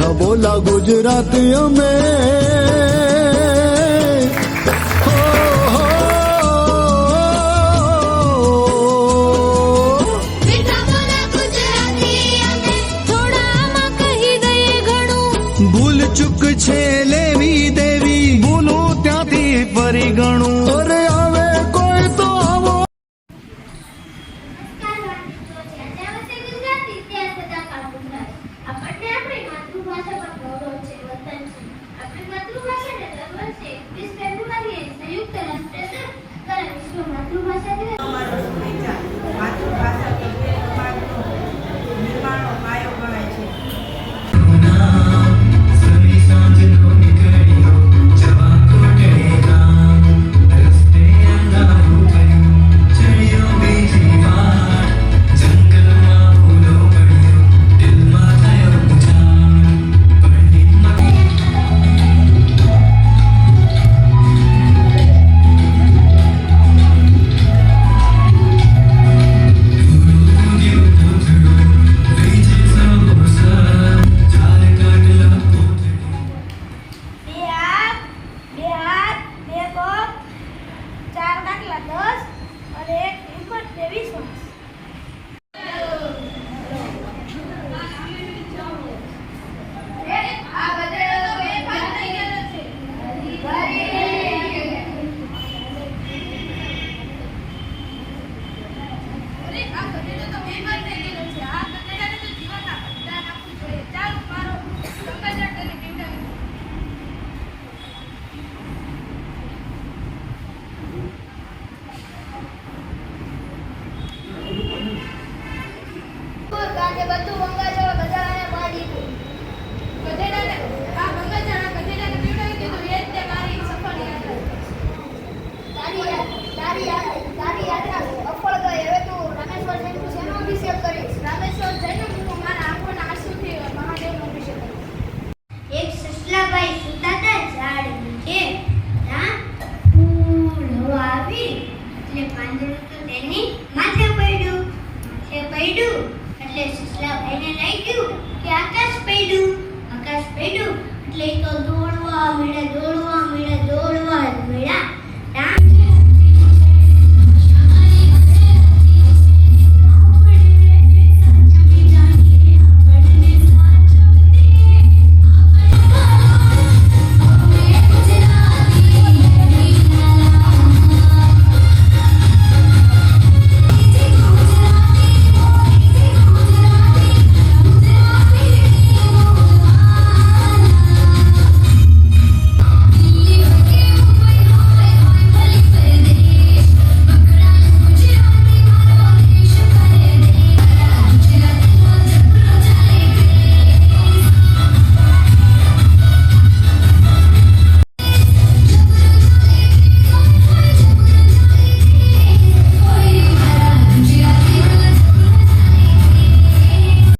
મીઠા બોલા ગુજરાતી અમે. ભૂલ ચૂક છે લેવી દેવી. ભૂલું ત્યાંથી ફરી ગણું. this one. ગાંઠે બધું મંગાજો ગધેડાને મારી દીધું ગધેડાને આ મંગાજાના ગધેડાને પીવડાવી દીધું એ જ તે મારી સફળ યાત્રા. તારી તારી તારી યાત્રા સફળ ગઈ. હવે તું રામેશ્વર જઈને શેનો અભિષેક કરીશ? રામેશ્વર જઈને હું મારા આંખોના આંસુથી મહાદેવનો અભિષેક કરીશ. એક સસલાભાઈ સુતાતા ઝાડ નીચે ત્યાં ફૂલ આવી. એટલે પાંદડું તો તેની માથે પડ્યું માથે પડ્યું. એટલે સસલાભાઈને લાગ્યું કે આકાશ પડ્યું. આકાશ પડ્યું એટલે તો દોડવા મેળા દોડવા મેળા દોડવા જ મળ્યા.